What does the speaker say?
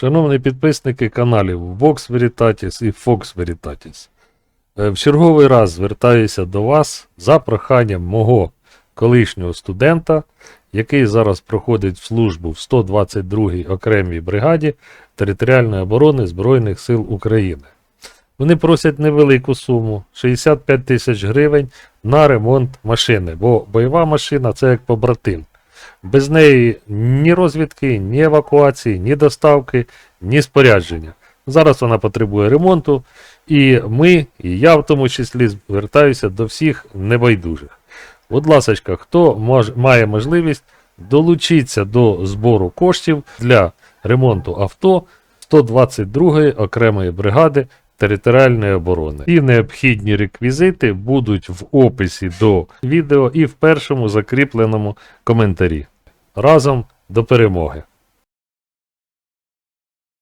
Шановні підписники каналів Vox Veritatis і Fox Veritatis, е, в черговий раз звертаюся до вас за проханням мого колишнього студента, який зараз проходить службу в 122-й окремій бригаді територіальної оборони Збройних сил України. Вони просять невелику суму 65 тисяч гривень на ремонт машини, бо бойова машина це як побратим. Без неї ні розвідки, ні евакуації, ні доставки, ні спорядження. Зараз вона потребує ремонту, і ми, і я в тому числі, звертаюся до всіх небайдужих. Будь ласка, хто мож, має можливість, долучіться до збору коштів для ремонту авто 122-ї окремої бригади територіальної оборони. І необхідні реквізити будуть в описі до відео і в першому закріпленому коментарі. Разом до перемоги!